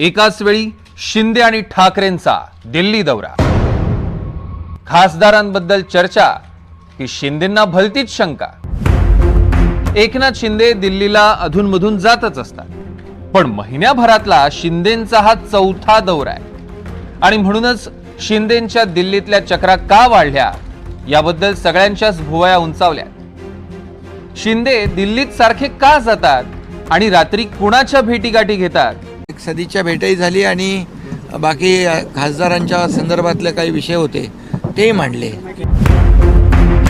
एकाच वेळी शिंदे आणि ठाकरेंचा दिल्ली दौरा. खासदारांबद्दल चर्चा की शिंदेंना भलतीच शंका. एकनाथ शिंदे दिल्लीला अधूनमधून जातच असतात. पण महिन्याभरातला शिंदेंचा हा चौथा दौरा आहे. आणि म्हणूनच शिंदेंच्या दिल्लीतल्या चक्रा का वाढल्या याबद्दल सगळ्यांच्याच भुवया उंचावल्या शिंदे दिल्लीत सारखे का जातात आणि रात्री कुणाच्या भेटीगाठी घेतात सदिच्छा भेटही झाली आणि बाकी खासदारांच्या संदर्भातले काही विषय होते तेही मांडले.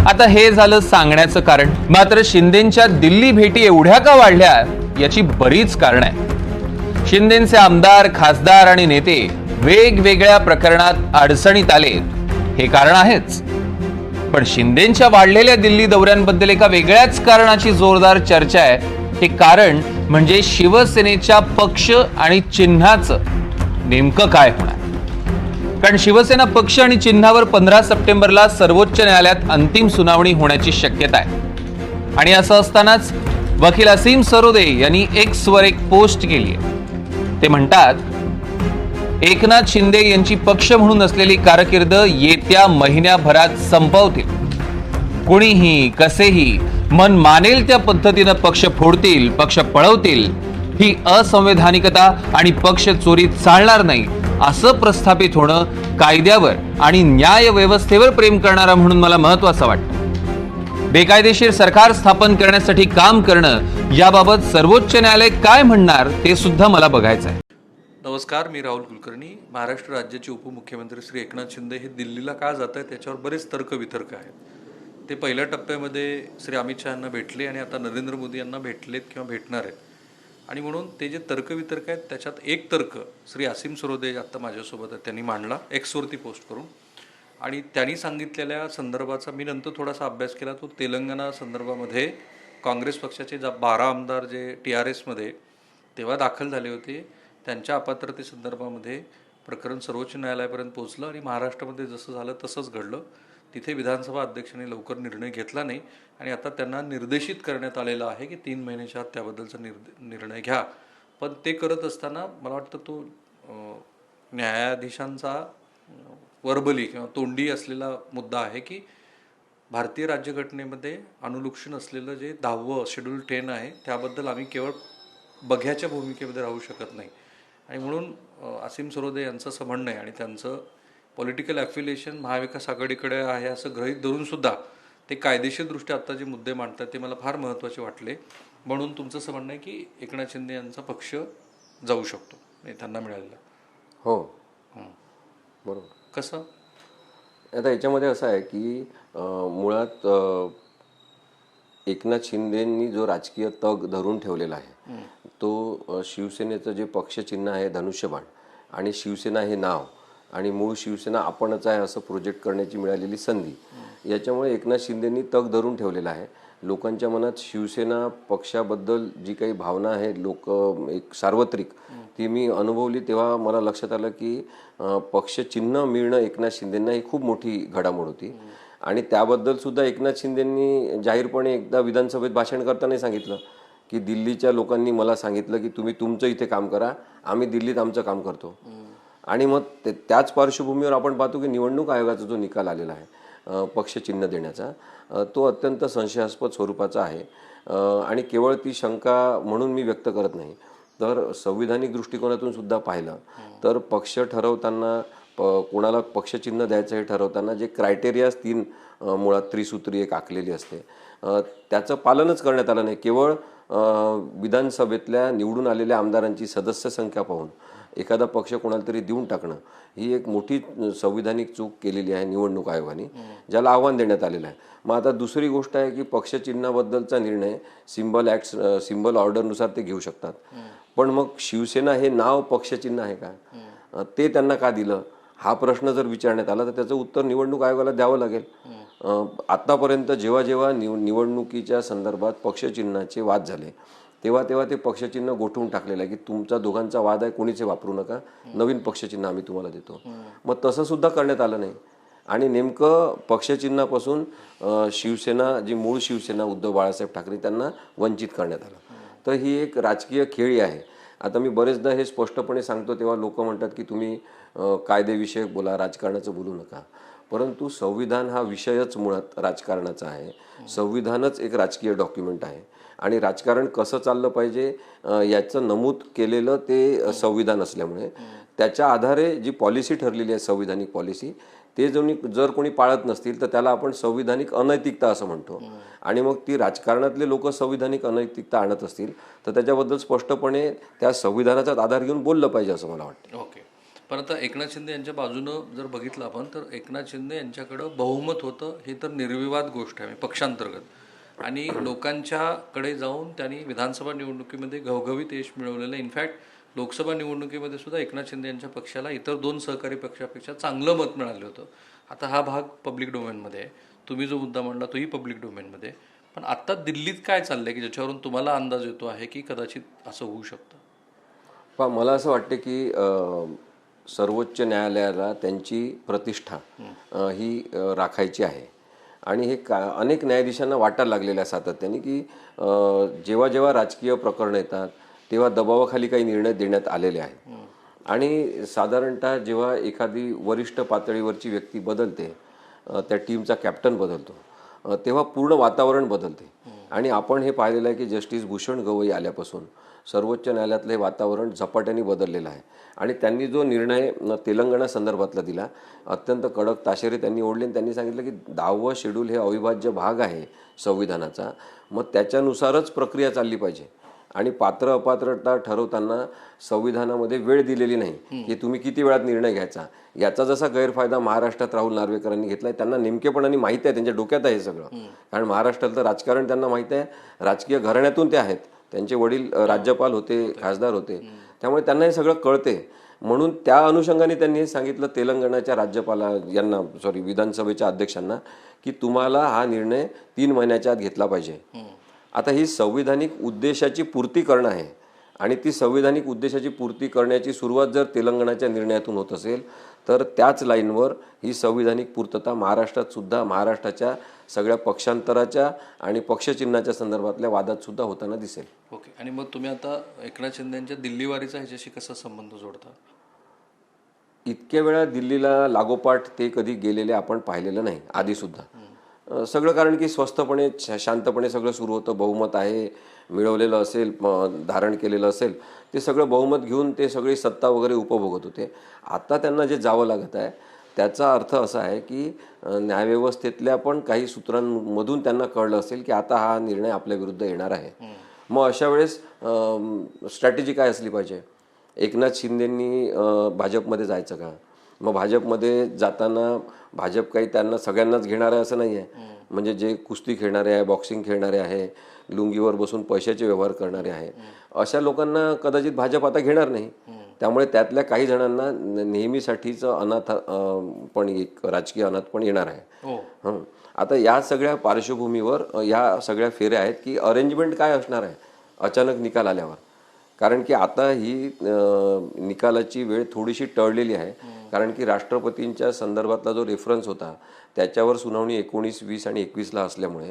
आता हे झालं सांगण्याचं कारण. मात्र शिंदेच्या दिल्ली भेटी एवढ्या का वाढल्या याची बरीच कारण आहे शिंदेचे आमदार खासदार आणि नेते वेगवेगळ्या प्रकरणात अडचणीत आले हे कारण आहेच. पण शिंदेच्या वाढलेल्या दिल्ली दौऱ्यांबद्दल एका वेगळ्याच कारणाची जोरदार चर्चा आहे हे कारण म्हणजे शिवसेनेच्या पक्ष आणि चिन्हाचं नेमकं काय होणार? कारण शिवसेना पक्ष आणि चिन्हावर पंधरा सप्टेंबरला सर्वोच्च न्यायालयात अंतिम सुनावणी होण्याची शक्यता आहे. आणि असं असतानाच वकील असीम सरोदे यांनी एक स्वर एक पोस्ट केली आहे. ते म्हणतात एकनाथ शिंदे यांची पक्ष म्हणून असलेली कारकीर्द येत्या महिन्याभरात संपवतील. कुणीही कसेही मन मानेल त्या पद्धतीनं पक्ष फोडतील पक्ष पळवतील ही असंवैधानिकता आणि पक्ष चोरीत चालणार नाही असं प्रस्थापित होणं कायद्यावर आणि न्याय व्यवस्थेवर प्रेम करणारा म्हणून मला महत्वाचं वाटतं. बेकायदेशीर सरकार स्थापन करण्यासाठी काम करणं याबाबत सर्वोच्च न्यायालय काय म्हणणार ते सुद्धा मला बघायचं आहे नमस्कार मी राहुल कुलकर्णी महाराष्ट्र राज्याचे उपमुख्यमंत्री श्री एकनाथ शिंदे हे दिल्लीला का जात आहेत त्याच्यावर बरेच तर्कवितर्क आहेत. ते पहिल्या टप्प्यामध्ये श्री अमित शहांना भेटले आणि आता नरेंद्र मोदी यांना भेटलेत किंवा भेटणार आहेत. आणि म्हणून ते जे तर्कवितर्क आहेत त्याच्यात एक तर्क श्री आसिम सरोदे आत्ता माझ्यासोबत त्यांनी मांडला एक्सवरती पोस्ट करून. आणि त्यांनी सांगितलेल्या संदर्भाचा मी नंतर थोडासा अभ्यास केला तो तेलंगणा संदर्भामध्ये काँग्रेस पक्षाचे जा बारा आमदार जे टी आर एसमध्ये तेव्हा दाखल झाले होते त्यांच्या अपात्रते संदर्भामध्ये प्रकरण सर्वोच्च न्यायालयापर्यंत पोहोचलं आणि महाराष्ट्रामध्ये जसं झालं तसंच घडलं. तिथे विधानसभा अध्यक्षांनी लवकर निर्णय घेतला नाही आणि आता त्यांना निर्देशित करण्यात आलेलं आहे की तीन महिन्याच्या आत त्याबद्दलचा निर् निर्णय घ्या. पण ते करत असताना मला वाटतं तो न्यायाधीशांचा वर्बली किंवा तोंडी असलेला मुद्दा आहे की भारतीय राज्यघटनेमध्ये अनुलक्षण असलेलं जे दहावं शेड्यूल टेन आहे त्याबद्दल आम्ही केवळ बघ्याच्या भूमिकेमध्ये राहू शकत नाही. आणि म्हणून असीम सरोदे यांचं असं म्हणणं आहे आणि त्यांचं पॉलिटिकल ॲफिलिएशन महाविकास आघाडीकडे आहे असं गृहीत धरून सुद्धा ते कायदेशीरदृष्ट्या आत्ता जे मुद्दे मांडतात ते मला फार महत्त्वाचे वाटले. म्हणून तुमचं असं म्हणणं आहे की एकनाथ शिंदे यांचा पक्ष जाऊ शकतो नेत्यांना मिळालेला. हो. हं. बरोबर. कसं? आता याच्यामध्ये असं आहे की मुळात एकनाथ शिंदेंनी जो राजकीय तग धरून ठेवलेला आहे तो शिवसेनेचं जे पक्षचिन्ह आहे धनुष्यबाण आणि शिवसेना हे नाव आणि मूळ शिवसेना आपणच आहे असं प्रोजेक्ट करण्याची मिळालेली संधी. याच्यामुळे एकनाथ शिंदेंनी तग धरून ठेवलेला आहे. लोकांच्या मनात शिवसेना पक्षाबद्दल जी काही भावना आहे लोक एक सार्वत्रिक ती मी अनुभवली तेव्हा मला लक्षात आलं की पक्षचिन्ह मिळणं एकनाथ शिंदेंना ही खूप मोठी घडामोड होती. आणि त्याबद्दल सुद्धा एकनाथ शिंदेंनी जाहीरपणे एकदा विधानसभेत भाषण करताना सांगितलं की दिल्लीच्या लोकांनी मला सांगितलं की तुम्ही तुमचं इथे काम करा आम्ही दिल्लीत आमचं काम करतो. आणि मग ते त्याच पार्श्वभूमीवर आपण पाहतो की निवडणूक आयोगाचा जो निकाल आलेला आहे पक्षचिन्ह देण्याचा तो अत्यंत संशयास्पद स्वरूपाचा आहे. आणि केवळ ती शंका म्हणून मी व्यक्त करत नाही. तर संविधानिक दृष्टिकोनातून सुद्धा पाहिलं तर पक्ष ठरवताना प कोणाला पक्षचिन्ह द्यायचं हे ठरवताना जे क्रायटेरियाज तीन मुळात त्रिसूत्री एक आखलेली असते त्याचं पालनच करण्यात आलं नाही. केवळ विधानसभेतल्या निवडून आलेल्या आमदारांची सदस्य संख्या पाहून एखादा पक्ष कोणाला तरी देऊन टाकणं ही एक मोठी संविधानिक चूक केलेली आहे निवडणूक आयोगाने ज्याला आव्हान देण्यात आलेलं आहे. मग आता दुसरी गोष्ट आहे की पक्षचिन्हाबद्दलचा निर्णय सिम्बल ॲक्ट सिम्बल ऑर्डरनुसार ते घेऊ शकतात. पण मग शिवसेना हे नाव पक्षचिन्ह आहे का? ते त्यांना का दिलं? हा प्रश्न जर विचारण्यात आला तर त्याचं उत्तर निवडणूक आयोगाला द्यावं लागेल. आत्तापर्यंत आतापर्यंत जेव्हा जेव्हा निव निवडणुकीच्या संदर्भात पक्षचिन्हाचे वाद झाले तेव्हा तेव्हा ते पक्षचिन्ह गोठवून टाकलेलं आहे की तुमचा दोघांचा वाद आहे कोणीच वापरू नका. नवीन पक्षचिन्ह आम्ही तुम्हाला देतो. मग तसं सुद्धा करण्यात आलं नाही. आणि नेमकं पक्षचिन्हापासून शिवसेना जी मूळ शिवसेना उद्धव बाळासाहेब ठाकरे त्यांना वंचित करण्यात आलं. तर ही एक राजकीय खेळी आहे. आता मी बरेचदा हे स्पष्टपणे सांगतो तेव्हा लोक म्हणतात की तुम्ही कायदेविषयक बोला राजकारणाचं बोलू नका. परंतु संविधान हा विषयच मुळात राजकारणाचा आहे. संविधानच एक राजकीय डॉक्युमेंट आहे. आणि राजकारण कसं चाललं पाहिजे याचं नमूद केलेलं ते संविधान असल्यामुळे. त्याच्या आधारे जी पॉलिसी ठरलेली आहे संविधानिक पॉलिसी ते जुनी जर कोणी पाळत नसतील तर त्याला आपण संविधानिक अनैतिकता असं म्हणतो. आणि मग ती राजकारणातले लोक संविधानिक अनैतिकता आणत असतील तर त्याच्याबद्दल स्पष्टपणे त्या संविधानाचाच आधार घेऊन बोललं पाहिजे असं मला वाटतं. ओके. पण आता एकनाथ शिंदे यांच्या बाजूनं जर बघितलं आपण तर एकनाथ शिंदे यांच्याकडं बहुमत होतं हे तर निर्विवाद गोष्ट आहे पक्षांतर्गत. आणि लोकांच्याकडे जाऊन त्यांनी विधानसभा निवडणुकीमध्ये घवघवीत यश मिळवलेलं इनफॅक्ट लोकसभा निवडणुकीमध्ये सुद्धा एकनाथ शिंदे यांच्या पक्षाला इतर दोन सहकारी पक्षापेक्षा चांगलं मत मिळालं होतं. आता हा भाग पब्लिक डोमेनमध्ये आहे. तुम्ही जो मुद्दा मांडला तोही पब्लिक डोमेनमध्ये पण आत्ता दिल्लीत काय चाललंय की ज्याच्यावरून तुम्हाला अंदाज येतो आहे की कदाचित असं होऊ शकतं? पहा मला असं वाटतं की सर्वोच्च न्यायालयाला त्यांची प्रतिष्ठा ही राखायची आहे. आणि हे का अनेक न्यायाधीशांना वाटायला लागलेलं आहे सातत्याने की जेव्हा जेव्हा राजकीय प्रकरणं येतात तेव्हा दबावाखाली काही निर्णय देण्यात आलेले आहेत. आणि साधारणतः जेव्हा एखादी वरिष्ठ पातळीवरची व्यक्ती बदलते त्या टीमचा कॅप्टन बदलतो तेव्हा पूर्ण वातावरण बदलते. आणि आपण हे पाहिलेलं आहे की जस्टिस भूषण गवई आल्यापासून सर्वोच्च न्यायालयातलं हे वातावरण झपाट्याने बदललेलं आहे. आणि त्यांनी जो निर्णय तेलंगणा संदर्भातला दिला अत्यंत कडक ताशेरे त्यांनी ओढले आणि त्यांनी सांगितलं की दहावं शेड्यूल हे अविभाज्य भाग आहे संविधानाचा. मग त्याच्यानुसारच प्रक्रिया चालली पाहिजे. आणि पात्र अपात्रता ठरवताना संविधानामध्ये वेळ दिलेली नाही. की तुम्ही किती वेळात निर्णय घ्यायचा? याचा जसा गैरफायदा महाराष्ट्रात राहुल नार्वेकरांनी घेतलाय त्यांना नेमकेपणाने माहिती आहे त्यांच्या डोक्यात आहे सगळं. कारण महाराष्ट्रातलं राजकारण त्यांना माहिती आहे. राजकीय घराण्यातून ते आहेत. त्यांचे वडील राज्यपाल होते खासदार होते. त्यामुळे त्यांना हे सगळं कळते. म्हणून त्या अनुषंगाने त्यांनी सांगितलं तेलंगणाच्या राज्यपाला यांना सॉरी विधानसभेच्या अध्यक्षांना की तुम्हाला हा निर्णय तीन महिन्याच्या आत घेतला पाहिजे. आता ही संविधानिक उद्देशाची पूर्ती करणं आहे. आणि ती संविधानिक उद्देशाची पूर्ती करण्याची सुरुवात जर तेलंगणाच्या निर्णयातून होत असेल तर त्याच लाईनवर ही संविधानिक पूर्तता महाराष्ट्रात सुद्धा महाराष्ट्राच्या सगळ्या पक्षांतराच्या आणि पक्षचिन्हाच्या संदर्भातल्या वादात सुद्धा होताना दिसेल. ओके. आणि मग तुम्ही आता एकनाथ शिंदे यांच्या दिल्लीवारीचा ह्याच्याशी कसा संबंध जोडता? इतक्या वेळा दिल्लीला लागोपाठ ते कधी गेलेले आपण पाहिलेलं नाही आधीसुद्धा. सगळं कारण की स्वस्थपणे शांतपणे सगळं सुरू होतं. बहुमत आहे मिळवलेलं असेल धारण केलेलं असेल ते सगळं बहुमत घेऊन ते सगळी सत्ता वगैरे उपभोगत होते. आता त्यांना जे जावं लागत आहे त्याचा अर्थ असा आहे की न्यायव्यवस्थेतल्या पण काही सूत्रांमधून त्यांना कळलं असेल की आता हा निर्णय आपल्या विरुद्ध येणार आहे. मग अशा वेळेस स्ट्रॅटेजी काय असली पाहिजे? एकनाथ शिंदेंनी भाजपमध्ये जायचं का? मग भाजपमध्ये जाताना भाजप काही त्यांना सगळ्यांनाच घेणार आहे असं नाही आहे. म्हणजे जे कुस्ती खेळणारे आहे बॉक्सिंग खेळणारे आहे लुंगीवर बसून पैशाचे व्यवहार करणारे आहे अशा लोकांना कदाचित भाजप आता घेणार नाही. त्यामुळे त्यातल्या काही जणांना नेहमीसाठीचं अनाथ पण एक राजकीय अनाथ पण येणार आहे. हो. आता या सगळ्या पार्श्वभूमीवर या सगळ्या फेऱ्या आहेत की अरेंजमेंट काय असणार आहे? अचानक निकाल आल्यावर. कारण की आता ही निकालाची वेळ थोडीशी टळलेली आहे. कारण की राष्ट्रपतींच्या संदर्भातला जो रेफरन्स होता त्याच्यावर सुनावणी एकोणीस वीस आणि एकवीसला असल्यामुळे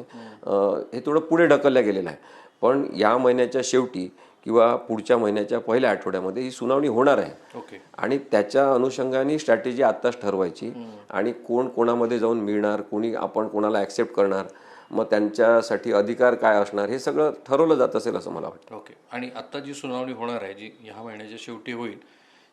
हे थोडं पुढे ढकलल्या गेलेलं आहे. पण या महिन्याच्या शेवटी किंवा पुढच्या महिन्याच्या पहिल्या आठवड्यामध्ये ही सुनावणी होणार आहे. आणि त्याच्या अनुषंगाने स्ट्रॅटेजी आत्ताच ठरवायची. आणि कोण कोणामध्ये जाऊन मिळणार कोणी आपण कोणाला ॲक्सेप्ट करणार मग त्यांच्यासाठी अधिकार काय असणार हे सगळं ठरवलं जात असेल असं मला वाटतं. ओके. आणि आता जी सुनावणी होणार आहे जी ह्या महिन्याच्या शेवटी होईल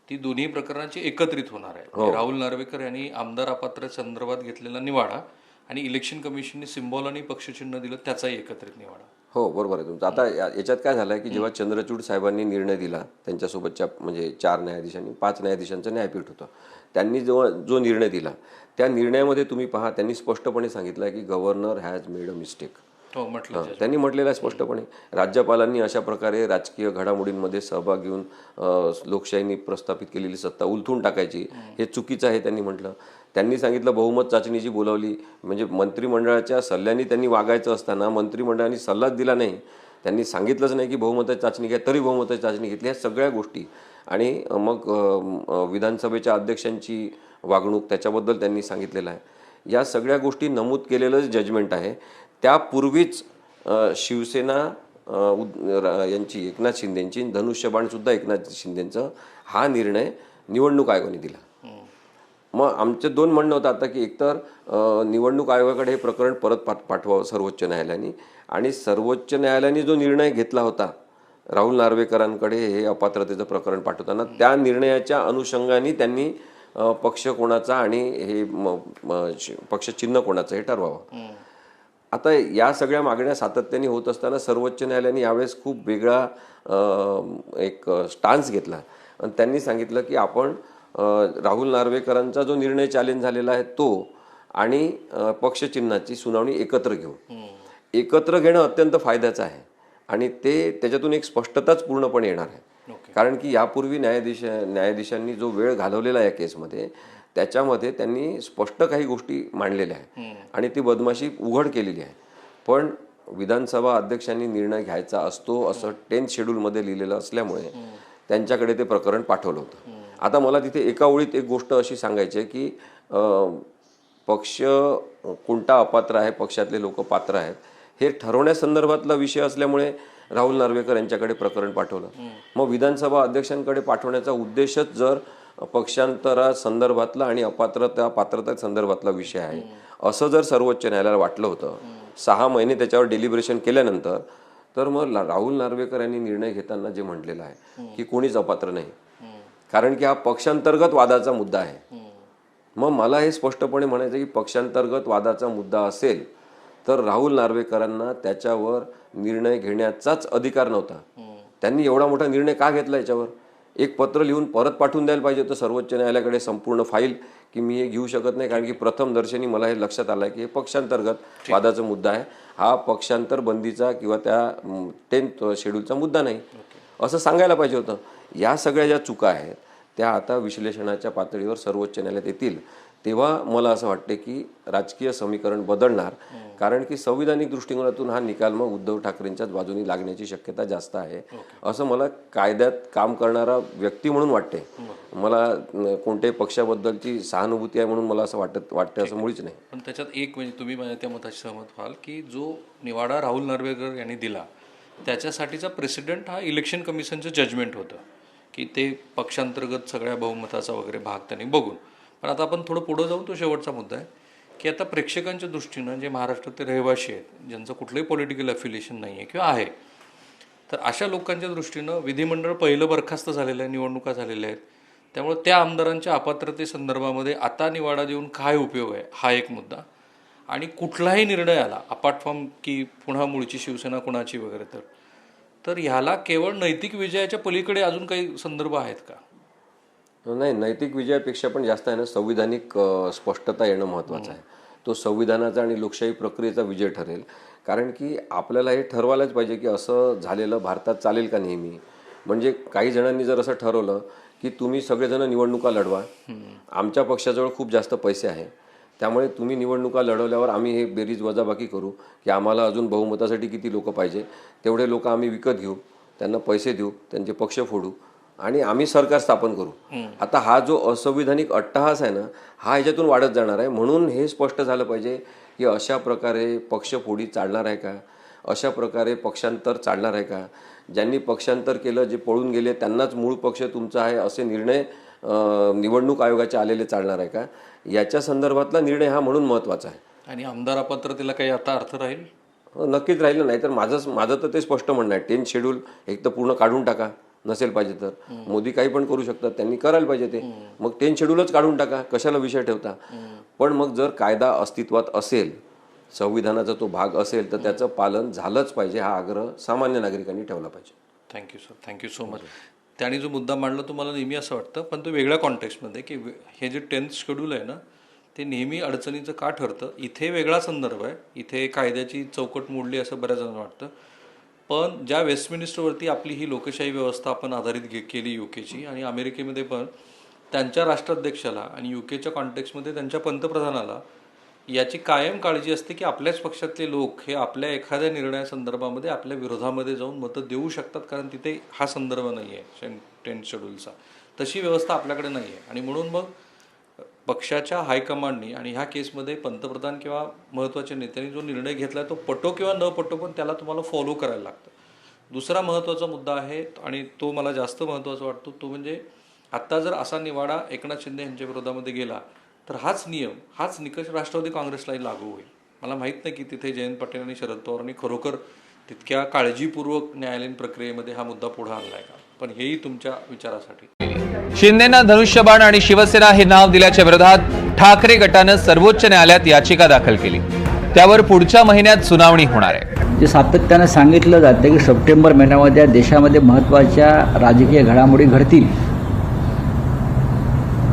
ती दोन्ही प्रकरणाची एकत्रित होणार आहे. म्हणजे राहुल नार्वेकर यांनी आमदार अपात्र संदर्भात घेतलेला निवाडा आणि इलेक्शन कमिशनने सिम्बॉल आणि पक्षचिन्ह दिलं त्याचाही एकत्रित निवाडा. हो बरोबर आहे. तुमचं. आता याच्यात काय झालं की जेव्हा चंद्रचूड साहेबांनी निर्णय दिला त्यांच्यासोबतच्या म्हणजे चार न्यायाधीशांनी पाच न्यायाधीशांचं न्यायपीठ होतं. त्यांनी जो जो निर्णय दिला त्या निर्णयामध्ये तुम्ही पहा त्यांनी स्पष्टपणे सांगितलं की governor has made a mistake. हो म्हटलं त्यांनी म्हटलेलं आहे स्पष्टपणे. राज्यपालांनी अशा प्रकारे राजकीय घडामोडींमध्ये सहभाग घेऊन लोकशाहीने प्रस्थापित केलेली सत्ता उलथून टाकायची हे चुकीचं आहे त्यांनी म्हटलं. त्यांनी सांगितलं बहुमत चाचणीची बोलावली. म्हणजे मंत्रिमंडळाच्या सल्ल्याने त्यांनी वागायचं असताना मंत्रिमंडळाने सल्लाच दिला नाही. त्यांनी सांगितलंच नाही की बहुमताची चाचणी घ्या तरी बहुमताची चाचणी घेतली. ह्या सगळ्या गोष्टी. आणि मग विधानसभेच्या अध्यक्षांची वागणूक त्याच्याबद्दल त्यांनी सांगितलेलं आहे. या सगळ्या गोष्टी नमूद केलेलं जजमेंट आहे. त्यापूर्वीच शिवसेना उद- यांची एकनाथ शिंदेची धनुष्यबाणसुद्धा एकनाथ शिंदेंचं हा निर्णय निवडणूक आयोगाने दिला. मग आमचे दोन म्हणणं होतं आता की एकतर निवडणूक आयोगाकडे हे प्रकरण परत पाठ पाठवावं सर्वोच्च न्यायालयाने. आणि सर्वोच्च न्यायालयाने जो निर्णय घेतला होता राहुल नार्वेकरांकडे हे अपात्रतेचं प्रकरण पाठवताना त्या निर्णयाच्या अनुषंगाने त्यांनी पक्ष कोणाचा आणि हे पक्ष चिन्ह कोणाचं हे ठरवावं. आता या सगळ्या मागण्या सातत्याने होत असताना सर्वोच्च न्यायालयाने यावेळेस खूप वेगळा एक स्टान्स घेतला. आणि त्यांनी सांगितलं की आपण राहुल नार्वेकरांचा जो निर्णय चॅलेंज झालेला आहे तो आणि पक्षचिन्हाची सुनावणी एकत्र घेऊ एकत्र घेणं अत्यंत फायद्याचं आहे. आणि ते त्याच्यातून एक स्पष्टताच पूर्णपणे येणार आहे. कारण की यापूर्वी न्यायाधीश न्यायाधीशांनी जो वेळ घालवलेला आहे या केसमध्ये त्याच्यामध्ये त्यांनी स्पष्ट काही गोष्टी मांडलेल्या आहेत. आणि ती बदमाशी उघड केलेली आहे. पण विधानसभा अध्यक्षांनी निर्णय घ्यायचा असतो असं टेन्थ शेड्यूलमध्ये लिहिलेलं असल्यामुळे त्यांच्याकडे ते प्रकरण पाठवलं होतं. आता मला तिथे एका ओळीत एक गोष्ट अशी सांगायची आहे की पक्ष कोणता अपात्र आहे पक्षातले लोक पात्र आहेत हे ठरवण्यासंदर्भातला विषय असल्यामुळे राहुल नार्वेकर यांच्याकडे प्रकरण पाठवलं. मग विधानसभा अध्यक्षांकडे पाठवण्याचा उद्देशच जर पक्षांतरा संदर्भातला आणि अपात्रता पात्रता संदर्भातला विषय आहे. असं जर सर्वोच्च न्यायालयाला वाटलं होतं सहा महिने त्याच्यावर डेलिब्रेशन केल्यानंतर तर मग राहुल नार्वेकर यांनी निर्णय घेताना जे म्हटलेलं आहे की कोणीच अपात्र नाही. कारण की हा पक्षांतर्गत वादाचा मुद्दा आहे. मग मला हे स्पष्टपणे म्हणायचं की पक्षांतर्गत वादाचा मुद्दा असेल तर राहुल नार्वेकरांना त्याच्यावर निर्णय घेण्याचाच अधिकार नव्हता. त्यांनी एवढा मोठा निर्णय का घेतला याच्यावर? एक पत्र लिहून परत पाठवून द्यायला पाहिजे होतं. सर्वोच्च न्यायालयाकडे संपूर्ण फाईल की मी हे घेऊ शकत नाही कारण की प्रथम दर्शनी मला हे लक्षात आलं की हे पक्षांतर्गत वादाचा मुद्दा आहे. हा पक्षांतर बंदीचा किंवा त्या टेन्थ शेड्यूलचा मुद्दा नाही. असं सांगायला पाहिजे होतं. या सगळ्या ज्या चुका आहेत त्या आता विश्लेषणाच्या पातळीवर सर्वोच्च न्यायालयात येतील. तेव्हा मला असं वाटते की राजकीय समीकरण बदलणार. कारण की संविधानिक दृष्टिकोनातून हा निकाल मग उद्धव ठाकरेंच्याच बाजूनी लागण्याची शक्यता जास्त आहे. असं मला कायद्यात काम करणारा व्यक्ती म्हणून वाटते. मला कोणत्याही पक्षाबद्दलची सहानुभूती आहे म्हणून मला असं वाटत वाटते असं मुळीच नाही. पण त्याच्यात एक म्हणजे तुम्ही माझ्या त्या मताशी सहमत व्हाल की जो निवाडा राहुल नार्वेकर यांनी दिला त्याच्यासाठीचा प्रेसिडेंट हा इलेक्शन कमिशनचं जजमेंट होतं. की ते पक्षांतर्गत सगळ्या बहुमताचा वगैरे भाग त्यांनी बघून. पण आता आपण थोडं पुढं जाऊन तो शेवटचा मुद्दा आहे. की आता प्रेक्षकांच्या दृष्टीनं जे महाराष्ट्रातले रहिवासी आहेत ज्यांचं कुठलंही पॉलिटिकल अफिलिएशन नाही आहे किंवा आहे तर अशा लोकांच्या दृष्टीनं विधिमंडळ पहिलं बरखास्त झालेलं आहे निवडणुका झालेल्या आहेत. त्यामुळे त्या आमदारांच्या अपात्रतेसंदर्भामध्ये आता निवाडा देऊन काय उपयोग आहे हा एक मुद्दा. आणि कुठलाही निर्णय आला अपार्ट फ्रॉम की पुन्हा मूळची शिवसेना कुणाची वगैरे तर तर ह्याला केवळ नैतिक विजयाच्या पलीकडे अजून काही संदर्भ आहेत का? नाही नैतिक विजयापेक्षा पण जास्त आहे ना संविधानिक स्पष्टता येणं महत्त्वाचं आहे. तो संविधानाचा आणि लोकशाही प्रक्रियेचा विजय ठरेल. कारण की आपल्याला हे ठरवायलाच पाहिजे की असं झालेलं भारतात चालेल का नेहमी? म्हणजे काही जणांनी जर असं ठरवलं की तुम्ही सगळेजण निवडणुका लढवा. आमच्या पक्षाजवळ खूप जास्त पैसे आहे. त्यामुळे तुम्ही निवडणुका लढवल्यावर आम्ही हे बेरीज वजाबाकी करू की आम्हाला अजून बहुमतासाठी किती लोक पाहिजे तेवढे लोक आम्ही विकत घेऊ त्यांना पैसे देऊ त्यांचे पक्ष फोडू आणि आम्ही सरकार स्थापन करू. आता हा जो असंविधानिक अट्टहास आहे ना हा ह्याच्यातून वाढत जाणार आहे. म्हणून हे स्पष्ट झालं पाहिजे की अशा प्रकारे पक्षफोडी चालणार आहे का? अशा प्रकारे पक्षांतर चालणार आहे का? ज्यांनी पक्षांतर केलं जे पळून गेले त्यांनाच मूळ पक्ष तुमचा आहे असे निर्णय निवडणूक आयोगाचे आलेले चालणार आहे का? याच्या संदर्भातला निर्णय हा म्हणून महत्त्वाचा आहे. आणि आमदार अपात्रतेला काही आता अर्थ राहील? नक्कीच राहिलं नाही तर माझं माझं तर ते स्पष्ट म्हणणं आहे. टेन्थ शेड्यूल एक तर पूर्ण काढून टाका नसेल पाहिजे तर. मोदी काही पण करू शकतात त्यांनी करायला पाहिजे ते. मग टेन्थ शेड्यूलच काढून टाका कशाला विषय ठेवता? पण मग जर कायदा अस्तित्वात असेल संविधानाचा तो भाग असेल तर त्याचं पालन झालंच पाहिजे हा आग्रह सामान्य नागरिकांनी ठेवला पाहिजे. Thank you sir thank you so much त्याने जो मुद्दा मांडला तो मला नेहमी असं वाटतं पण तो वेगळ्या कॉन्टेक्स्टमध्ये की हे जे टेन्थ शेड्यूल आहे ना ते नेहमी अडचणीचं का ठरतं? इथे वेगळा संदर्भ आहे. इथे कायद्याची चौकट मोडली असं बऱ्याच जणांना वाटतं. पण ज्या वेस्टमिनिस्टरवरती आपली ही लोकशाही व्यवस्था आपण आधारित घे केली यू केची आणि अमेरिकेमध्ये पण त्यांच्या राष्ट्राध्यक्षाला आणि यू केच्या कॉन्टेक्स्टमध्ये त्यांच्या पंतप्रधानाला याची कायम काळजी असते की आपल्याच पक्षातले लोक हे आपल्या एखाद्या निर्णयासंदर्भामध्ये आपल्या विरोधामध्ये जाऊन मतं देऊ शकतात कारण तिथे हा संदर्भ नाही आहे टेंथ शेड्यूलचा तशी व्यवस्था आपल्याकडे नाही आहे आणि म्हणून मग पक्षाच्या हायकमांडनी आणि ह्या केसमध्ये पंतप्रधान किंवा महत्त्वाच्या नेत्यांनी जो निर्णय घेतला तो पटो किंवा न पटो पण त्याला तुम्हाला फॉलो करायला लागतं. दुसरा महत्त्वाचा मुद्दा आहे आणि तो मला जास्त महत्त्वाचा वाटतो तो म्हणजे आत्ता जर असा निवाडा एकनाथ शिंदे यांच्या विरोधामध्ये गेला तर हाच नियम हाच निकष राष्ट्रवादी काँग्रेसलाही लागू होईल. मला माहीत नाही की तिथे जयंत पाटील आणि शरद पवारांनी खरोखर तितक्या काळजीपूर्वक न्यायालयीन प्रक्रियेमध्ये हा मुद्दा पुढे आणलाय का? पण हेही तुमच्या विचारासाठी. शिंदेना धनुष्यबाण आणि शिवसेना हे नाव दिल्याच्या विरोधात ठाकरे गटानं सर्वोच्च न्यायालयात याचिका दाखल केली. त्यावर पुढच्या महिन्यात सुनावणी होणार आहे. जे सातत्यानं सांगितलं जातं की सप्टेंबर महिन्यामध्ये देशामध्ये महत्त्वाच्या राजकीय घडामोडी घडतील.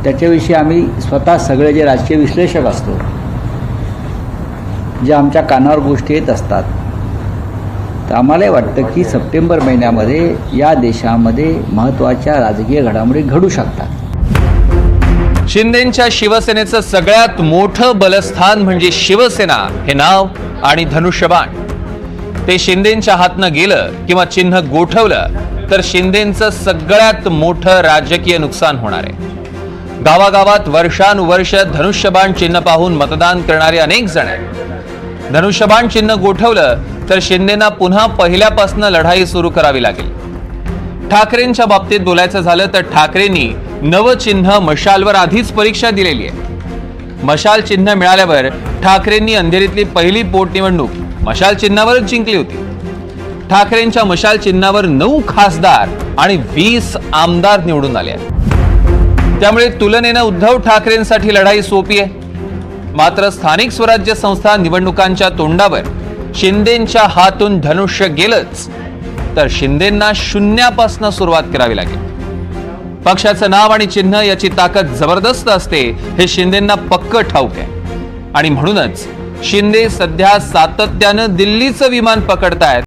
त्याच्याविषयी आम्ही स्वतः सगळे जे राजकीय विश्लेषक असतो जे आमच्या कानावर गोष्टी येत असतात तर आम्हालाही वाटतं की सप्टेंबर महिन्यामध्ये या देशामध्ये महत्त्वाच्या राजकीय घडामोडी घडू शकतात. शिंदेच्या शिवसेनेचं सगळ्यात मोठं बलस्थान म्हणजे शिवसेना हे नाव आणि धनुष्यबाण. ते शिंदेच्या हातनं गेलं किंवा चिन्ह गोठवलं तर शिंदेचं सगळ्यात मोठं राजकीय नुकसान होणार आहे. गावागावात वर्षानुवर्ष धनुष्यबाण चिन्ह पाहून मतदान करणारे अनेक जण आहेत. धनुष्यबाण चिन्ह गोठवलं तर शिंदेना पुन्हा पहिल्यापासून लढाई सुरू करावी लागेल. ठाकरेंच्या बाबतीत बोलायचं झालं तर ठाकरेंनी नवचिन्ह मशालवर आधीच परीक्षा दिलेली आहे. मशाल चिन्ह मिळाल्यावर ठाकरेंनी अंधेरीतली पहिली पोटनिवडणूक मशाल चिन्हावरच जिंकली होती. ठाकरेंच्या मशाल चिन्हावर नऊ खासदार आणि वीस आमदार निवडून आले आहेत. त्यामुळे तुलनेनं उद्धव ठाकरेंसाठी लढाई सोपी आहे. मात्र स्थानिक स्वराज्य संस्था निवडणुकांच्या तोंडावर शिंदेच्या हातून धनुष्य गेलंच. तर शिंदेंना शून्यापासून सुरुवात करावी लागेल. पक्षाचं नाव आणि चिन्ह याची ताकद जबरदस्त असते हे शिंदेंना पक्क ठाऊक आहे. आणि म्हणूनच शिंदे सध्या सातत्यानं दिल्लीचं विमान पकडतायत.